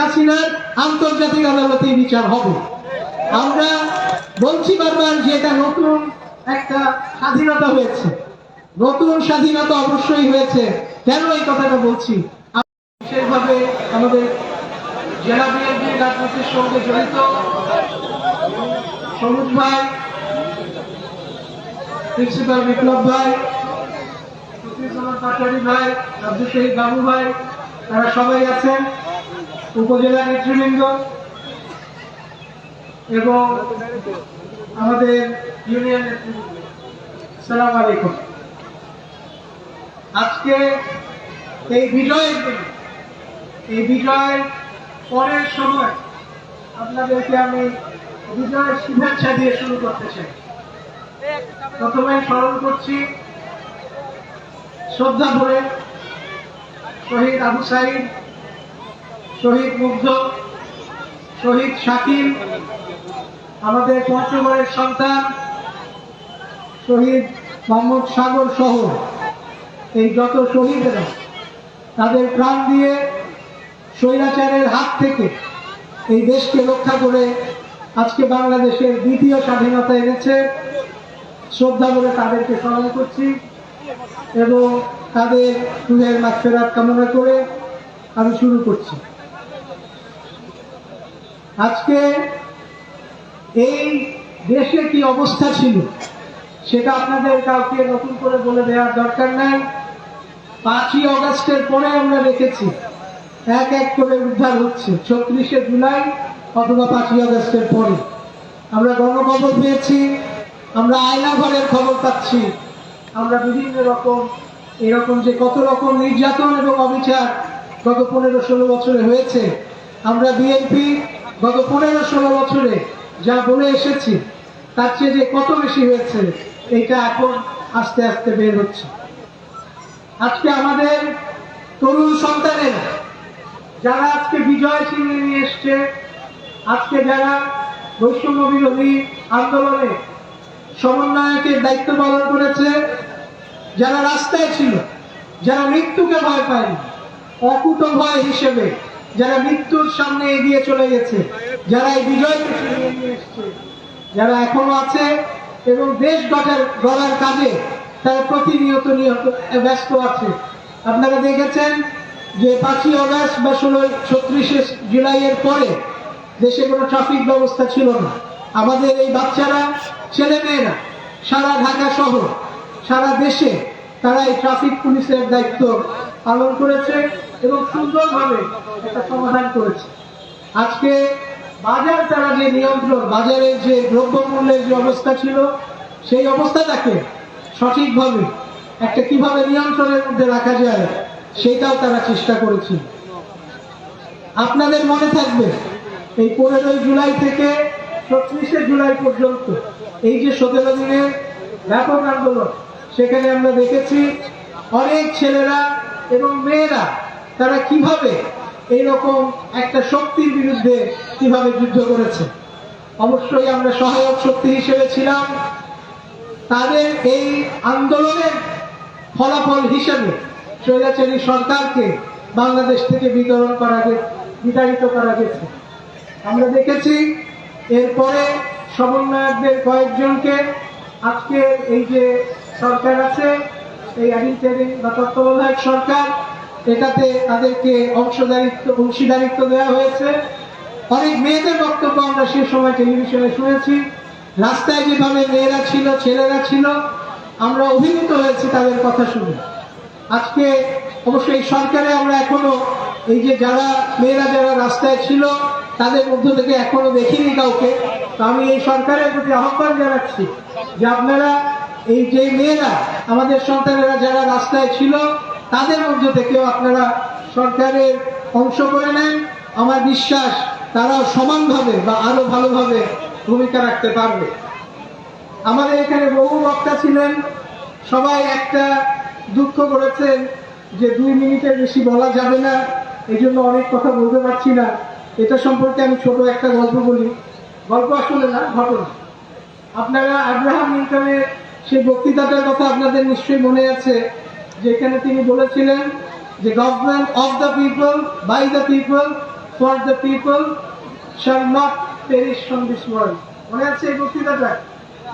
হাসিনার আন্তর্জাতিক আদালতে বিচার হবে। আমরা বলছি বারবার যে এটা নতুন একটা স্বাধীনতা হয়েছে। নতুন স্বাধীনতা অবশ্যই হয়েছে। কেন এই কথাটা বলছি? বিশেষভাবে আমাদের জেলা বিএনপির রাজনীতির সঙ্গে জড়িত সবুজ ভাই, প্রিন্সিপাল বিপ্লব ভাই পাটারি ভাই আব্দুল শহীদ বাবু ভাই, তারা সবাই আছেন। উপজেলা নেতৃবৃন্দ এবং আমাদের ইউনিয়ন সালাম আলাইকুম। আজকে এই বিজয়ের দিন। এই বিজয় পরের সময় আপনাদেরকে আমি বিজয়ের শুভেচ্ছা দিয়ে শুরু করতে চাই। প্রথমে স্মরণ করছি, শ্রদ্ধা ভরে শহীদ আবু সাইদ শহীদ মুগ্ধ, শহীদ শাকিল, আমাদের পঞ্চগড়ের সন্তান, শহীদ মোহাম্মদ সাগর সহ এই যত শহীদেরা তাদের প্রাণ দিয়ে স্বৈরাচারের হাত থেকে এই দেশকে রক্ষা করে আজকে বাংলাদেশের দ্বিতীয় স্বাধীনতা এনেছে। শ্রদ্ধা করে তাদেরকে স্মরণ করছি এবং তাদের রুহের মাগফেরাত কামনা করে আমি শুরু করছি। আজকে এই দেশে কি অবস্থা ছিল, সেটা আপনাদের কাউকে নতুন করে বলে দেওয়ার দরকার নাই। পাঁচই অগস্টের পরে আমরা রেখেছি এক এক করে উদ্ধার হচ্ছে, ছত্রিশে জুলাই অথবা পাঁচই আগস্টের পরে। আমরা গণখবর পেয়েছি, আমরা আয়না ঘরের খবর পাচ্ছি, আমরা বিভিন্ন রকম, এরকম যে কত রকম নির্যাতন এবং অবিচার গত পনেরো ষোলো বছরে হয়েছে, আমরা বিএনপি গত পনেরো ষোলো বছরে যা বলে এসেছি, তার চেয়ে যে কত বেশি হয়েছে, এটা এখন আস্তে আস্তে বের হচ্ছে। আজকে আমাদের তরুণ সন্তানেরা, যারা আজকে বিজয় ছিনিয়ে নিয়ে এসছে, আজকে যারা বৈষম্য বিরোধী আন্দোলনে সমন্বয়কের দায়িত্ব পালন করেছে, যারা রাস্তায় ছিল, যারা মৃত্যুকে ভয় পায়নি অকুত ভয় হিসেবে যারা মৃত্যুর সামনে এগিয়ে চলে গেছে, যারা এই এসছে, যারা এখনও আছে এবং দেশ গঠের গড়ার কাজে তারা প্রতিনিয়ত নিয়ত ব্যস্ত আছে। আপনারা দেখেছেন যে পাঁচই অগাস্ট বা ষোলো ছত্রিশে জুলাইয়ের পরে দেশে কোনো ট্রাফিক ব্যবস্থা ছিল না। আমাদের এই বাচ্চারা ছেলে মেয়েরা সারা ঢাকা শহর, সারা দেশে তারা এই ট্রাফিক পুলিশের দায়িত্ব পালন করেছে। এবং সুন্দরভাবে এটা সমাধান করেছে। আজকে বাজার তারা যে নিয়ন্ত্রণ, বাজারের যে দ্রব্যমূল্যের যে অবস্থা ছিল, সেই অবস্থাটাকে সঠিকভাবে একটা কীভাবে নিয়ন্ত্রণের মধ্যে রাখা যায় সেটাও তারা চেষ্টা করেছিল আপনাদের মনে থাকবে, এই পনেরোই জুলাই থেকে ছত্রিশে জুলাই পর্যন্ত এই যে সতেরো দিনের ব্যাপক আন্দোলন, সেখানে আমরা দেখেছি অনেক ছেলেরা এবং মেয়েরা তারা কীভাবে এইরকম একটা শক্তির বিরুদ্ধে কীভাবে যুদ্ধ করেছে? অবশ্যই আমরা সহায়ক শক্তি হিসেবে ছিলাম। তাদের এই আন্দোলনের ফলাফল হিসেবে স্বৈরাচারী সরকারকে বাংলাদেশ থেকে বিতরণ করা বিতাড়িত করা গেছে। আমরা দেখেছি এরপরে সমন্বয়কদের কয়েকজনকে আজকে এই যে সরকার আছে, এই অ্যাডিটারি বা তত্ত্বাবধায়ক সরকার এটাতে তাদেরকে অংশদারিত্ব অংশীদারিত্ব দেওয়া হয়েছে। অনেক মেয়েদের বক্তব্য আমরা সে সময় টেলিভিশনে শুনেছি। রাস্তায় যেভাবে মেয়েরা ছিল, ছেলেরা ছিল, আমরা অভিভূত হয়েছি তাদের কথা শুনে। আজকে অবশ্যই এই সরকারে আমরা এখনও এই যে যারা, মেয়েরা যারা রাস্তায় ছিল, তাদের মধ্য থেকে এখনও দেখিনি কাউকে। তো আমি এই সরকারের প্রতি আহ্বান জানাচ্ছি যে আপনারা এই যে মেয়েরা, আমাদের সন্তানেরা যারা রাস্তায় ছিল তাদের মধ্য থেকেও আপনারা সরকারের অংশ করে নেন। আমার বিশ্বাস তারাও সমানভাবে বা আরও ভালোভাবে ভূমিকা রাখতে পারবে। আমাদের এখানে বহু বক্তা ছিলেন। সবাই একটা দুঃখ করেছেন যে দুই মিনিটের বেশি বলা যাবে না। এই জন্য অনেক কথা বলতে পারছি না। এটা সম্পর্কে আমি ছোট একটা গল্প বলি। গল্প আসলে না, ঘটনা। আপনারা আব্রাহাম লিঙ্কনের সেই বক্তৃতাটার কথা আপনাদের নিশ্চয়ই মনে আছে। যেখানে তিনি বলেছিলেন যে government of the people by the people for the people shall not perish from this world মনে আছে এই বক্তৃতাটা?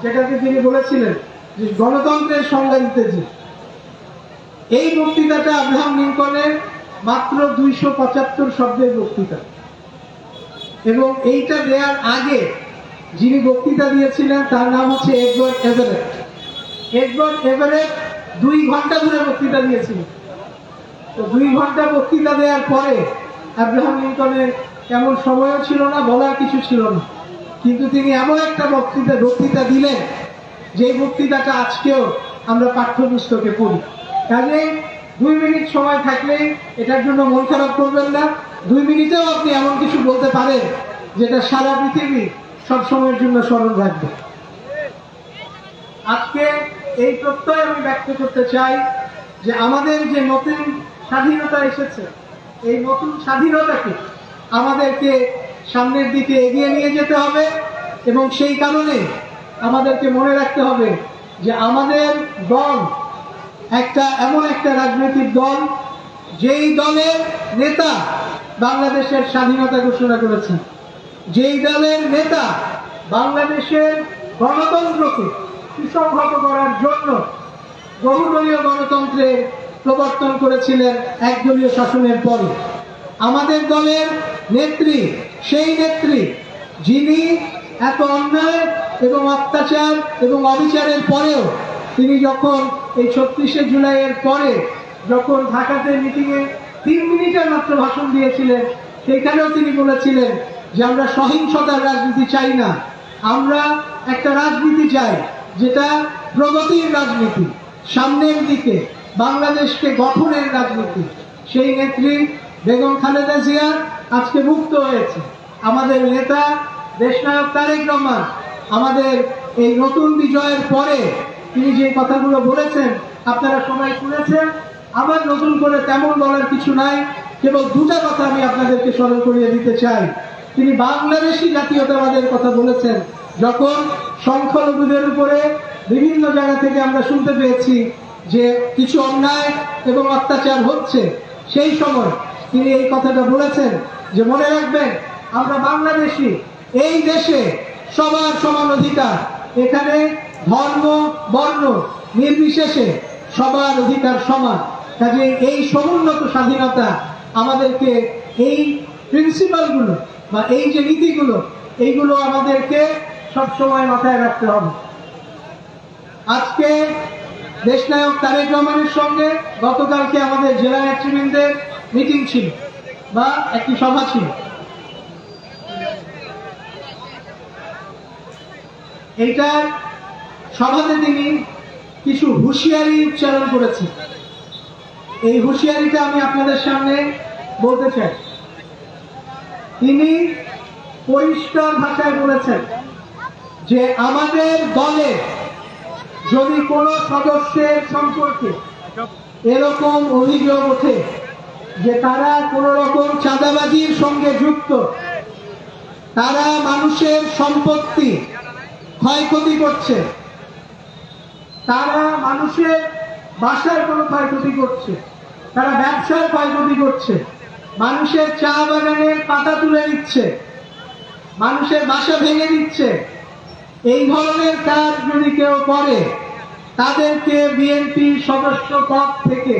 যেটাকে তিনি বলেছিলেন যে গণতন্ত্রের সংজ্ঞা দিতে যে এই বক্তৃতাটা আব্রাহাম লিঙ্কনের মাত্র দুইশো পঁচাত্তর শব্দের বক্তৃতা। এবং এইটা দেওয়ার আগে যিনি বক্তৃতা দিয়েছিলেন, তার নাম হচ্ছে এডওয়ার্ড এভারেট এডওয়ার্ড এভারেট দুই ঘণ্টা ধরে বক্তৃতা দিয়েছিলেন তো দুই ঘণ্টা বক্তৃতা দেওয়ার পরে আব্রাহাম লিঙ্কনের তেমন সময়ও ছিল না, বলার কিছু ছিল না। কিন্তু তিনি এমন একটা বক্তৃতা বক্তৃতা দিলেন যে বক্তৃতাটা আজকেও আমরা পাঠ্যপুস্তকে পড়ি। কাজে দুই মিনিট সময় থাকলে এটার জন্য মন খারাপ করবেন না। দুই মিনিটেও আপনি এমন কিছু বলতে পারেন, যেটা সারা পৃথিবী সব সময়ের জন্য স্মরণ রাখবে। আজকে এই প্রত্যয় আমি ব্যক্ত করতে চাই যে আমাদের যে নতুন স্বাধীনতা এসেছে, এই নতুন স্বাধীনতাকে আমাদেরকে সামনের দিকে এগিয়ে নিয়ে যেতে হবে এবং সেই কারণে আমাদেরকে মনে রাখতে হবে যে আমাদের দল একটা এমন একটা রাজনৈতিক দল, যেই দলের নেতা বাংলাদেশের স্বাধীনতা ঘোষণা করেছেন যেই দলের নেতা বাংলাদেশের গণতন্ত্রকে সুসংহত করার জন্য বহুদলীয় গণতন্ত্রে প্রবর্তন করেছিলেন একদলীয় শাসনের পরে। আমাদের দলের নেত্রী, সেই নেত্রী, যিনি এত অন্যায় এবং অত্যাচার এবং অবিচারের পরেও তিনি যখন এই ছত্রিশে জুলাইয়ের পরে যখন ঢাকাতে মিটিংয়ে তিন মিনিটের মাত্র ভাষণ দিয়েছিলেন সেখানেও তিনি বলেছিলেন যে আমরা সহিংসতার রাজনীতি চাই না। আমরা একটা রাজনীতি চাই। যেটা প্রগতির রাজনীতি, সামনের দিকে বাংলাদেশকে গঠনের রাজনীতি। সেই নেত্রী বেগম খালেদা জিয়া আজকে মুক্ত হয়েছে। আমাদের নেতা দেশনায়ক তারেক রহমান, আমাদের এই নতুন বিজয়ের পরে তিনি যে কথাগুলো বলেছেন, আপনারা সবাই শুনেছেন, আমার নতুন করে তেমন বলার কিছু নাই, কেবল দুটা কথা আমি আপনাদেরকে স্মরণ করিয়ে দিতে চাই। তিনি বাংলাদেশি জাতীয়তাবাদের কথা বলেছেন যখন সংখ্যালঘুদের উপরে বিভিন্ন জায়গা থেকে আমরা শুনতে পেয়েছি যে কিছু অন্যায় এবং অত্যাচার হচ্ছে, সেই সময় তিনি এই কথাটা বলেছেন যে, মনে রাখবেন, আমরা বাংলাদেশি, এই দেশে সবার সমান অধিকার। এখানে ধর্ম, বর্ণ নির্বিশেষে সবার অধিকার সমান। কাজে এই সমুন্নত স্বাধীনতা আমাদেরকে এই প্রিন্সিপালগুলো বা এই যে নীতিগুলো, এইগুলো আমাদেরকে সবসময় মাথায় রাখতে হবে। আজকে দেশনায়ক তারেক রহমানের সঙ্গে গতকালকে আমাদের জেলা নেতৃবৃন্দের মিটিং ছিল বা একটি সভা ছিল। এইটার সভাতে তিনি কিছু হুঁশিয়ারি উচ্চারণ করেছেন। এই হুঁশিয়ারিটা আমি আপনাদের সামনে বলতে চাই। তিনি পরিষ্কার ভাষায় বলেছেন যে আমাদের দলে যদি কোনো সদস্যের সম্পর্কে এরকম অভিযোগ ওঠে যে তারা কোন রকম চাঁদাবাজির সঙ্গে যুক্ত, তারা মানুষের সম্পত্তি ক্ষয়ক্ষতি করছে, তারা মানুষের বাসার কোনো ক্ষয়ক্ষতি করছে, তারা ব্যবসার ক্ষয়ক্ষতি করছে, মানুষের চা বাগানের পাতা তুলে দিচ্ছে, মানুষের বাসা ভেঙে দিচ্ছে এই ধরনের কাজ যদি কেউ করে, তাদেরকে বিএনপির সদস্য পদ থেকে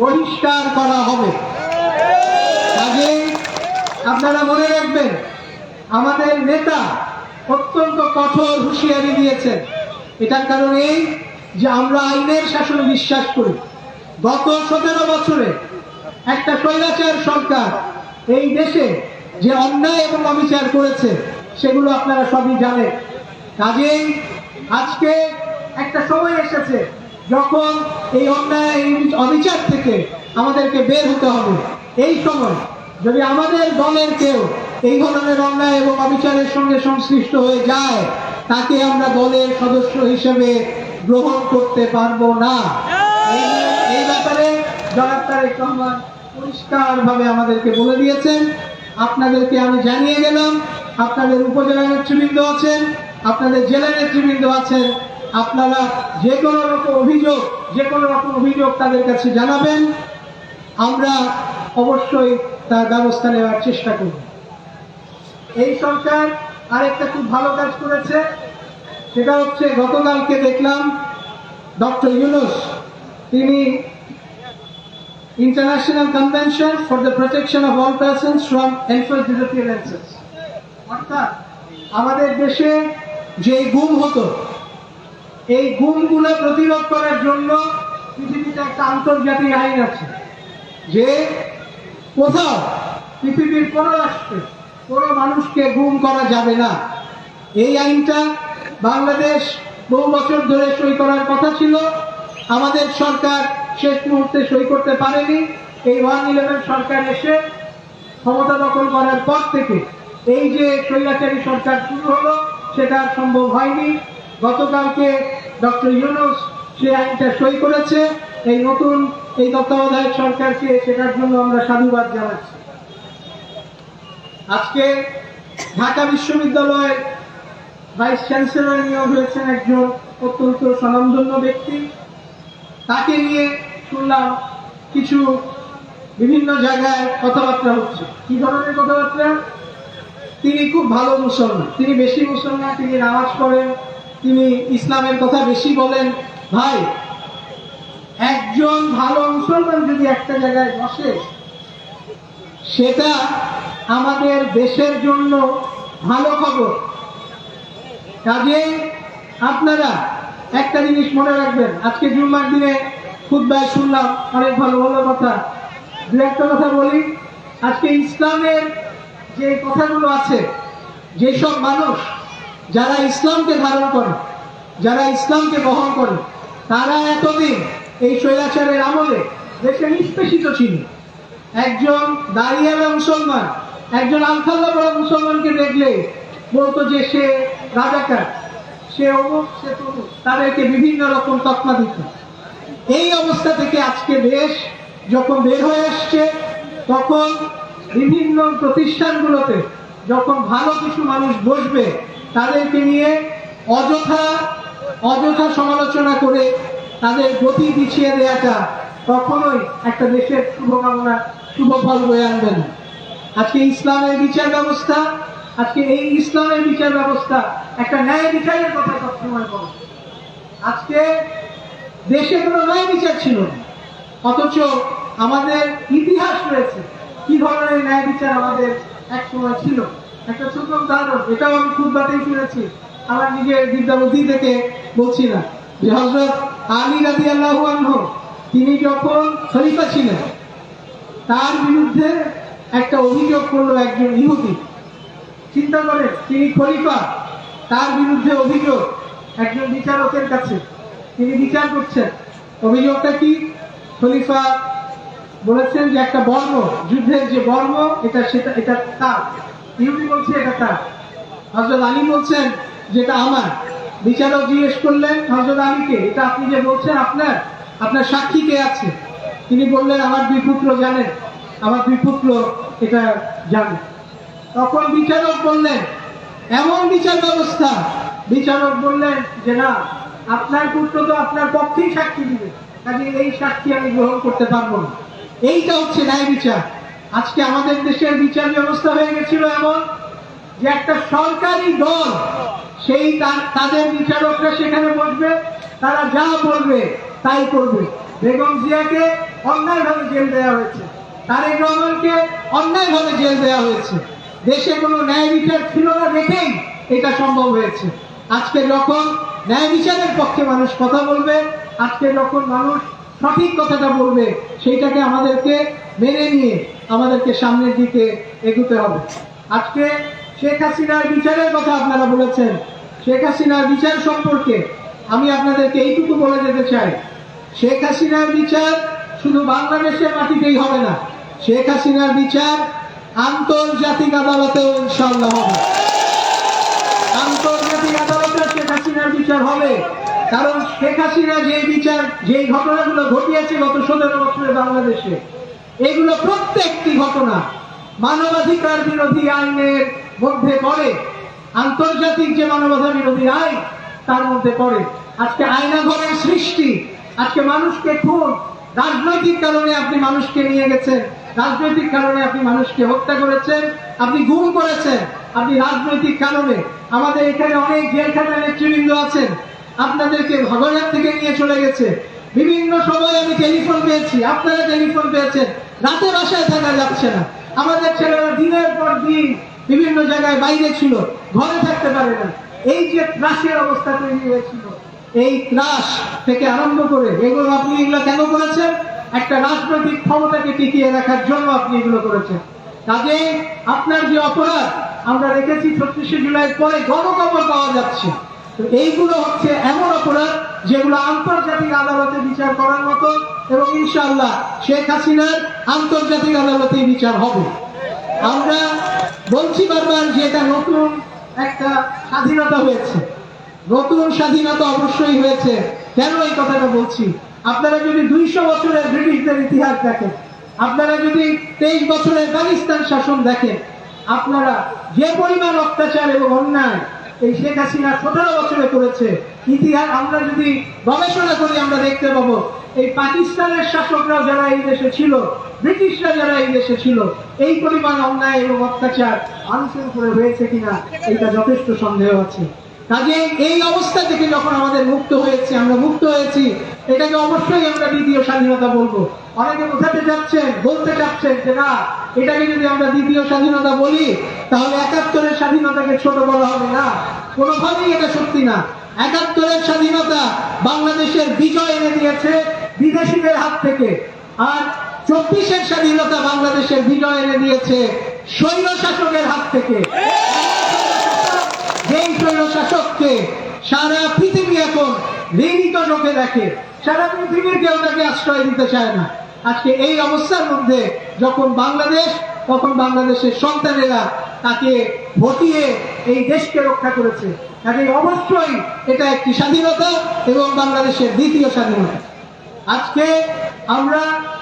বহিষ্কার করা হবে। কাজেই আপনারা মনে রাখবেন, আমাদের নেতা অত্যন্ত কঠোর হুঁশিয়ারি দিয়েছেন। এটার কারণ এই যে আমরা আইনের শাসনে বিশ্বাস করি। গত সতেরো বছরে একটা স্বৈরাচার সরকার এই দেশে যে অন্যায় এবং অবিচার করেছে, সেগুলো আপনারা সবই জানেন। কাজেই আজকে একটা সময় এসেছে যখন এই অন্যায় অবিচার থেকে আমাদেরকে বের হতে হবে। এই সময় যদি আমাদের দলের কেউ এই ধরনের অন্যায় এবং অবিচারের সঙ্গে সংশ্লিষ্ট হয়ে যায়, তাকে আমরা দলের সদস্য হিসেবে গ্রহণ করতে পারব না। এই- ব্যাপারে জনাব তারেক রহমান পরিষ্কার ভাবে আমাদেরকে বলে দিয়েছেন। আপনাদেরকে আমি জানিয়ে গেলাম, আপনাদের উপজেলা নেতৃবৃন্দ আছেন আপনাদের জেলা নেতৃবৃন্দ আছেন, আপনারা যে কোনো রকম অভিযোগ, যে কোনো রকম অভিযোগ তাদের কাছে জানাবেন। আমরা অবশ্যই তার ব্যবস্থা নেওয়ার চেষ্টা করব। এই সরকার আরেকটা খুব ভালো কাজ করেছে, সেটা হচ্ছে গতকালকে দেখলাম ডক্টর ইউনুস, তিনি international convention for the protection of all persons from enforce অর্থাৎ আমাদের দেশে যে গুম হতো, এই গুমগুলো প্রতিরোধ করার জন্য পৃথিবীতে একটা আন্তর্জাতিক আইন আছে, যে কোথাও পৃথিবীর কোন রাষ্ট্রে কোনো মানুষকে গুম করা যাবে না। এই আইনটা বাংলাদেশ বহু বছর ধরে সই করার কথা ছিল, আমাদের সরকার শেষ মুহূর্তে সই করতে পারেনি। এই ওয়ান ইলেভেন সরকার এসে ক্ষমতা দখল করার পর থেকে এই যে স্বৈরাচারী সরকার শুরু হলো সেটা সম্ভব হয়নি। গতকালকে ডক্টর ইউনুস সে আইনটা সই করেছে। এই নতুন, এই তত্ত্বাবধায়ক সরকারকে সেটার জন্য আমরা সাধুবাদ জানাচ্ছি। আজকে ঢাকা বিশ্ববিদ্যালয়ের ভাইস চ্যান্সেলর নিয়োগ হয়েছেন একজন অত্যন্ত স্বনামধন্য ব্যক্তি। তাকে নিয়ে শুনলাম কিছু বিভিন্ন জায়গায় কথাবার্তা হচ্ছে। কি ধরনের কথাবার্তা? তিনি খুব ভালো মুসলমান। তিনি বেশি মুসলমান, তিনি নামাজ পড়েন, তিনি ইসলামের কথা বেশি বলেন। ভাই, একজন ভালো মুসলমান যদি একটা জায়গায় বসে, সেটা আমাদের দেশের জন্য ভালো খবর। কাজেই আপনারা একটা জিনিস মনে রাখবেন, আজকে জুম্মার দিনে খুদ্ায় শুনলাম, অনেক ভালো ভালো কথা। দু একটা কথা বলি, আজকে ইসলামের যে কথাগুলো আছে, যেসব মানুষ যারা ইসলামকে ধারণ করে, যারা ইসলামকে বহন করে, তারা এতদিন এই স্বৈরাচারের আমলে দেশে নিষ্পেষিত ছিল। একজন দাঁড়িয়ালা মুসলমান, একজন আলখাল্লা বড় মুসলমানকে দেখলে বলতো যে সে রাজাকার, সে অমুক, সে তমুক, তাদেরকে বিভিন্ন রকম তকমা দিত। এই অবস্থা থেকে আজকে দেশ যখন বের হয়ে আসছে, তখন বিভিন্ন প্রতিষ্ঠানগুলোতে যখন ভালো কিছু মানুষ বসবে, তাদেরকে নিয়ে অযথা অযথা সমালোচনা করে তাদের গতি পিছিয়ে দেওয়াটা কখনোই একটা দেশের শুভকামনা, শুভ ফল বয়ে আনবে না। আজকে ইসলামের বিচার ব্যবস্থা, আজকে এই ইসলামের বিচার ব্যবস্থা একটা ন্যায় বিচারের কথা সবসময় বলে। আজকে দেশে কোনো ন্যায় বিচার ছিল না, অথচ আমাদের ইতিহাস রয়েছে। কি ধরনের ন্যায় বিচার আমাদের এক সময় ছিল? একটা ছোট উদাহরণ, এটাও আমি খুব বাতেই শুনেছি। আমার নিজের বিদ্যাবুদ্ধি থেকে বলছি না। যে হজরত আলী রাজি আল্লাহ তিনি যখন খলিফা ছিলেন, তার বিরুদ্ধে একটা অভিযোগ করল একজন ইহুদি। চিন্তা করেন, তিনি খলিফা, তার বিরুদ্ধে অভিযোগ। একজন বিচারকের কাছে তিনি বিচার করছেন। অভিযোগটা কি? খলিফা বলেছেন যে একটা বর্ম যুদ্ধের যে বর্ম এটা সেটা, এটা তার। ইহুদি বলছে এটা তার। হজরত আলী বলছেন যেটা আমার। বিচারক জিজ্ঞেস করলেন হজরত আলীকে, এটা আপনি যে বলছেন আপনার আপনার সাক্ষী কে আছে? তিনি বললেন, আমার দুই পুত্র জানেন আমার দুই পুত্র এটা জানে। তখন বিচারক বললেন, এমন বিচার ব্যবস্থা। বিচারক বললেন যে না, আপনার পুত্র তো আপনার পক্ষেই সাক্ষী দিবে। কাজে এই সাক্ষী আমি গ্রহণ করতে পারব না। এইটা হচ্ছে ন্যায় বিচার। আজকে আমাদের দেশের বিচার ব্যবস্থা হয়ে গেছিল এমন যে একটা সরকারি দল, সেই তাদের বিচারকরা সেখানে বসবে, তারা যা বলবে তাই করবে। বেগম জিয়াকে অন্যায়ভাবে জেল দেওয়া হয়েছে। তারেক রহমানকে অন্যায়ভাবে জেল দেওয়া হয়েছে। দেশে কোনো ন্যায় বিচার ছিল না দেখেই এটা সম্ভব হয়েছে। আজকে যখন ন্যায় বিচারের পক্ষে মানুষ কথা বলবে, আজকে যখন মানুষ সঠিক কথাটা বলবে, সেইটাকে আমাদেরকে মেনে নিয়ে আমাদেরকে সামনের দিকে এগুতে হবে। আজকে শেখ হাসিনার বিচারের কথা আপনারা বলেছেন। শেখ হাসিনার বিচার সম্পর্কে আমি আপনাদেরকে এইটুকু বলে যেতে চাই। শেখ হাসিনার বিচার শুধু বাংলাদেশের মাটিতেই হবে না, শেখ হাসিনার বিচার আন্তর্জাতিক আদালতেও ইনশাল্লাহ হবে। আন্তর্জাতিক আদালতে শেখ হাসিনার বিচার হবে। কারণ শেখ হাসিনা যে বিচার, যে ঘটনাগুলো ঘটিয়েছে গত সতেরো বছরে বাংলাদেশে, এগুলো প্রত্যেকটি ঘটনা মানবাধিকার বিরোধী আইনের মধ্যে পড়ে, আন্তর্জাতিক যে মানবাধিকার বিরোধী আইন, তার মধ্যে পড়ে। আজকে আয়না ঘরের সৃষ্টি, আজকে মানুষকে খুন, রাজনৈতিক কারণে আপনি মানুষকে নিয়ে গেছেন, রাজনৈতিক কারণে আপনি মানুষকে হত্যা করেছেন, আপনি গুম করেছেন, আপনি রাজনৈতিক কারণে। আমাদের এখানে অনেক জেলখানা নেতৃবৃন্দ আছেন আপনাদেরকে ভগবান থেকে নিয়ে চলে গেছে। বিভিন্ন সময় আমি টেলিফোন পেয়েছি, আপনারা টেলিফোন পেয়েছেন। রাতে বাসায় থাকা যাচ্ছে না। আমাদের ছেলেরা দিনের পর দিন বিভিন্ন জায়গায় বাইরে ছিল, ঘরে থাকতে পারে না। এই যে ত্রাসের অবস্থা তৈরি হয়েছিল, এই ত্রাস থেকে আরম্ভ করে এগুলো আপনি এগুলো কেন করেছেন? একটা রাজনৈতিক ক্ষমতাকে টিকিয়ে রাখার জন্য আপনি এগুলো করেছেন। কাজে আপনার যে অপরাধ, আমরা দেখেছি ছত্রিশে জুলাই পরে গণকবর পাওয়া যাচ্ছে। তো এইগুলো হচ্ছে এমন অপরাধ যেগুলো আন্তর্জাতিক আদালতে বিচার করার মতো এবং ইনশাল্লাহ শেখ হাসিনার আন্তর্জাতিক আদালতে বিচার হবে। আমরা বলছি বারবার যে এটা নতুন একটা স্বাধীনতা হয়েছে। নতুন স্বাধীনতা অবশ্যই হয়েছে। কেন এই কথাটা বলছি? আপনারা যদি দুইশো বছরের ব্রিটিশদের ইতিহাস দেখেন, আপনারা যদি তেইশ বছরের পাকিস্তান শাসন দেখেন, আপনারা যে পরিমাণ অত্যাচার এবং অন্যায় এই শেখ হাসিনা সতেরো বছরে করেছে। ইতিহাস আমরা যদি গবেষণা করি, আমরা দেখতে পাবো, এই পাকিস্তানের শাসকরা যারা এই দেশে ছিল, ব্রিটিশরা যারা এই দেশে ছিল, এই পরিমাণ অন্যায় এবং অত্যাচার আনুষ্ঠানিক হয়েছে কিনা এটা যথেষ্ট সন্দেহ আছে। কাজে এই অবস্থা থেকে যখন আমাদের মুক্ত হয়েছে, আমরা মুক্ত হয়েছি, এটাকে অবশ্যই আমরা দ্বিতীয় স্বাধীনতা বলব। অনেকে বোঝাতে চাচ্ছেন, বলতে চাচ্ছেন যে না, এটাকে যদি আমরা দ্বিতীয় স্বাধীনতা বলি, তাহলে একাত্তরের স্বাধীনতাকে ছোট বলা হবে না। কোনোভাবেই এটা সত্যি না। একাত্তরের স্বাধীনতা বাংলাদেশের বিজয় এনে দিয়েছে বিদেশিদের হাত থেকে। আর চব্বিশের স্বাধীনতা বাংলাদেশের বিজয় এনে দিয়েছে স্বৈর শাসকের হাত থেকে। যেই স্বৈর শাসককে সারা পৃথিবী এখন ঘৃণিত চোখে দেখে, সারা পৃথিবীর কেউ তাকে আশ্রয় দিতে চায় না। আজকে এই অবস্থার মধ্যে যখন বাংলাদেশ, তখন বাংলাদেশের সন্তানেরা তাকে ভটিয়ে এই দেশকে রক্ষা করেছে। কাজে অবশ্যই এটা একটি স্বাধীনতা এবং বাংলাদেশের দ্বিতীয় স্বাধীনতা। আজকে আমরা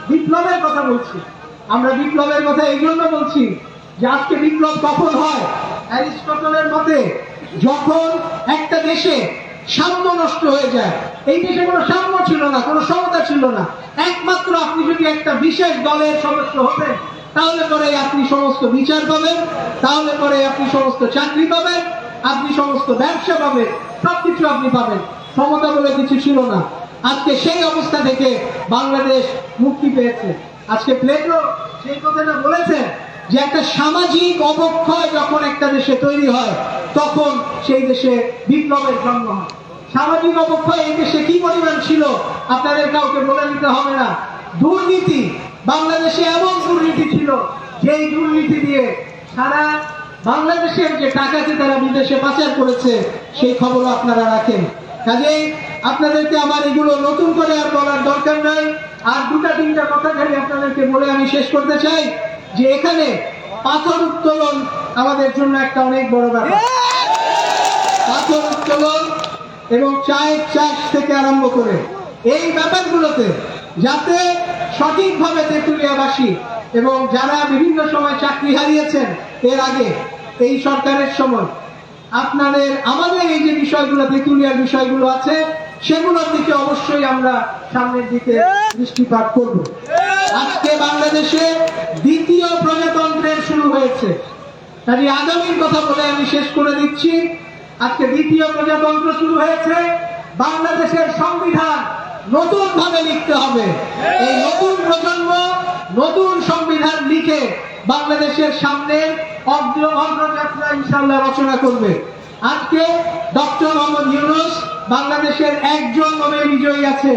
বিপ্লবের কথা বলছি। আমরা বিপ্লবের কথা এই জন্য বলছি যে আজকে বিপ্লব কখন হয়? অ্যারিস্টটলের মতে যখন একটা দেশে সাম্য নষ্ট হয়ে যায়, এই দেশে কোনো সাম্য ছিল না, কোনো সমতা ছিল না। একমাত্র আপনি যদি একটা বিশেষ দলের সদস্য হতেন তাহলে পরে আপনি সমস্ত বিচার পাবেন, তাহলে পরে আপনি সমস্ত চাকরি পাবেন, আপনি সমস্ত ব্যবসা পাবেন, সবকিছু আপনি পাবেন। সমতা বলে কিছু ছিল না। আজকে সেই অবস্থা থেকে বাংলাদেশ মুক্তি পেয়েছে। আজকে প্লেটো সেই কথাটা বলেছেন যে একটা সামাজিক অবক্ষয় যখন একটা দেশে তৈরি হয়, তখন সেই দেশে বিপ্লবের জন্ম হয়। সামাজিক অবক্ষয় এই দেশে কি পরিমাণ ছিল, আপনাদের কাউকে বলে দিতে হবে না। দুর্নীতি, বাংলাদেশে এমন দুর্নীতি ছিল, যেই দুর্নীতি দিয়ে সারা বাংলাদেশের যে টাকাকে তারা বিদেশে পাচার করেছে, সেই খবরও আপনারা রাখেন। কাজেই আপনাদেরকে আমার এগুলো নতুন করে আর বলার দরকার নাই। আর দুটা তিনটা কথা খালি আপনাদেরকে বলে আমি শেষ করতে চাই। যে এখানে পাথর উত্তোলন আমাদের জন্য একটা অনেক বড় ব্যাপার। পাথর উত্তোলন এবং চায়ের চাষ থেকে আরম্ভ করে এই ব্যাপারগুলোতে যাতে সঠিকভাবে তেঁতুলিয়াবাসী এবং যারা বিভিন্ন সময় চাকরি হারিয়েছেন এর আগে এই সরকারের সময় আপনাদের, আমাদের এই যে বিষয়গুলো, তেঁতুলিয়ার বিষয়গুলো আছে সেগুলোর দিকে অবশ্যই আমরা সামনের দিকে দৃষ্টিপাত করব। আজকে বাংলাদেশে দ্বিতীয় প্রজাতন্ত্রের শুরু হয়েছে। কাজে আগামীর কথা বলে আমি শেষ করে দিচ্ছি। আজকে দ্বিতীয় প্রজাতন্ত্র শুরু হয়েছে। বাংলাদেশের সংবিধান নতুন ভাবে লিখতে হবে। এই নতুন প্রজন্ম নতুন সংবিধান লিখে বাংলাদেশের সামনে অগ্র অগ্রযাত্রা ইনশাল্লাহ রচনা করবে। আজকে ডক্টর মোহাম্মদ ইউনুস বাংলাদেশের একজন নোবেল বিজয়ী আছে।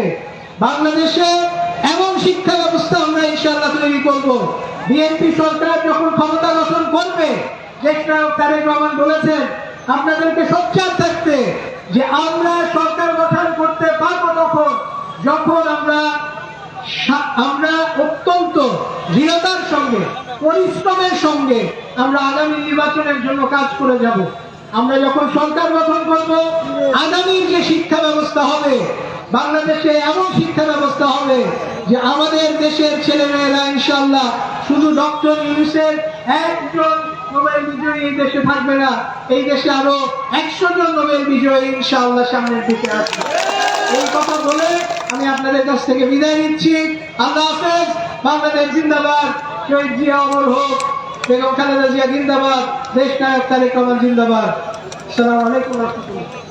বাংলাদেশে এমন শিক্ষা ব্যবস্থা আমরা ইনশাল্লাহ তৈরি করব। বিএনপি সরকার যখন ক্ষমতা গঠন করবে দেশনায়ক তারেক রহমান বলেছেন, আপনাদেরকে সোচ্চার থাকতে যে আমরা সরকার গঠন করতে পারব তখন, যখন আমরা আমরা অত্যন্ত দৃঢ়তার সঙ্গে, পরিশ্রমের সঙ্গে আমরা আগামী নির্বাচনের জন্য কাজ করে যাব। আমরা যখন সরকার গঠন করব, আগামীর যে শিক্ষা ব্যবস্থা হবে, বাংলাদেশে এমন শিক্ষা ব্যবস্থা হবে যে আমাদের দেশের ছেলেমেয়েরা ইনশাল্লাহ শুধু ডক্টর ইউনুসের একজন নোবেল বিজয়ী এই দেশে থাকবে না, এই দেশে আরও একশো জন নোবেল বিজয়ী ইনশাআল্লাহ সামনের দিকে আসবে। এই কথা বলে আমি আপনাদের কাছ থেকে বিদায় নিচ্ছি। আল্লাহ হাফেজ। বাংলাদেশ জিন্দাবাদ। শহীদ জিয়া অমর হোক। বেগম খালেদা জিয়া জিন্দাবাদ দেশ নায়ক তারেক রহমান জিন্দাবাদ। সালাম আলাইকুম রহমতুল্লাহ।